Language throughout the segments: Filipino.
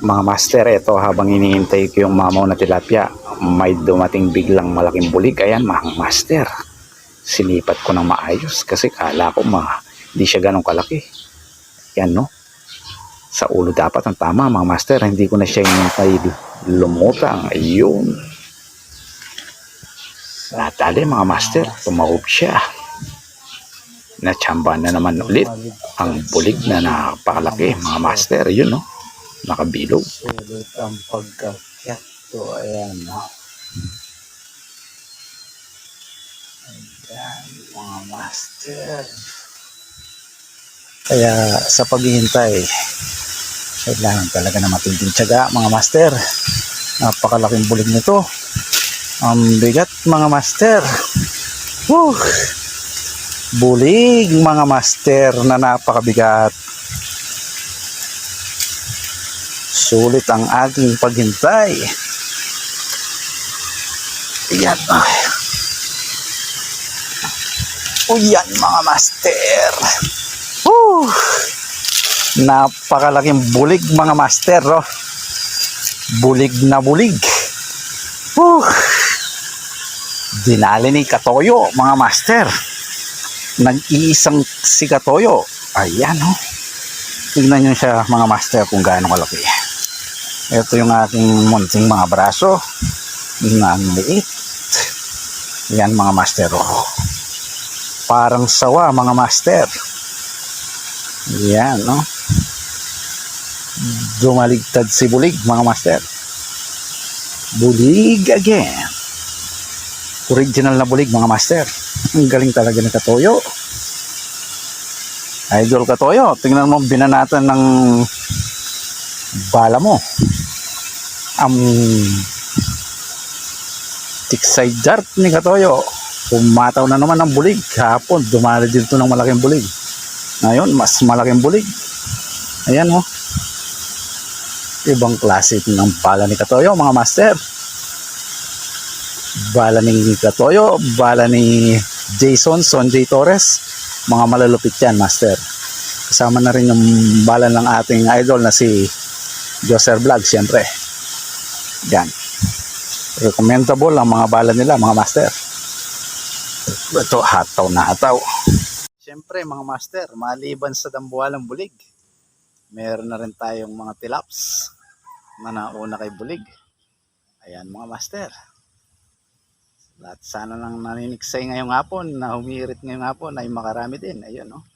Mga master, ito habang hinihintay ko yung mamaw na tilapia, may dumating biglang malaking bulig. Ayan, mga master. Sinipat ko ng maayos kasi kala ko ma, hindi siya ganong kalaki. Yan, no? Sa ulo dapat ang tama, mga master. Hindi ko na siya hinintay lumutang. Ayun. Natali, mga master. Tumahog siya. Natsamban na naman ulit ang bulig na napakalaki, mga master. Yun, no? Nakabilog. Sulit ang pagkakyat ko. Ayan. Ayan, mga master. Kaya sa paghihintay, kailangan talaga na matinding tiyaga, mga master. Napakalaking bulig nito. Ang bigat, mga master. Woo! Bulig, mga master, na napakabigat. Sulit ang ating paghintay. Yan. Ay. O yan mga master. Woo! Napakalaking bulig mga master. Oh. Bulig na bulig. Woo! Dinali ni Katoyo mga master. Nag-iisang si Katoyo. Ayan oh. Tignan nyo siya mga master kung gaano kalaki. Ito yung aking munting mga braso na liit. Yan mga master. Oh. Parang sawa mga master. Yan, no? Dumaligtad si Bulig mga master. Bulig again. Original na bulig mga master. Ang galing talaga ni Katoyo. Idol Katoyo, tingnan mo binanatan ng bala mo. Ang tiksay dart ni Katoyo. Pumataw na naman ng bulig. Hapon, dumali dito ng malaking bulig. Ngayon, mas malaking bulig. Ayan mo. Ibang klase ng bala ni Katoyo, mga master. Bala ni Katoyo, bala ni Jason, Son J. Torres. Mga malalupit yan, master. Kasama na rin yung bala ng ating idol na si Joser Vlog, siyempre. Yan. Recommendable ang mga bala nila, mga master. Ito, hataw na hataw. Siyempre, mga master, maliban sa dambuhalang bulig, meron na rin tayong mga tilaps na nauna kay bulig. Ayan, mga master. Lahat sana lang naniniksay ngayong hapon, na humirit ngayong hapon, ay makarami din. Ayun, no?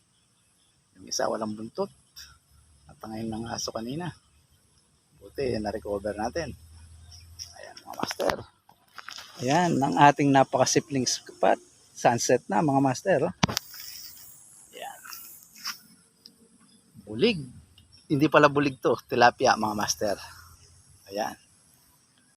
Yung isa, walang buntot. At ngayon ng aso kanina. Buti, na-recover natin. Mga master. Ayan, ang ating napakasipling spot. Sunset na, mga master. Oh. Ayan. Bulig. Hindi pala bulig to, tilapia, mga master. Ayan.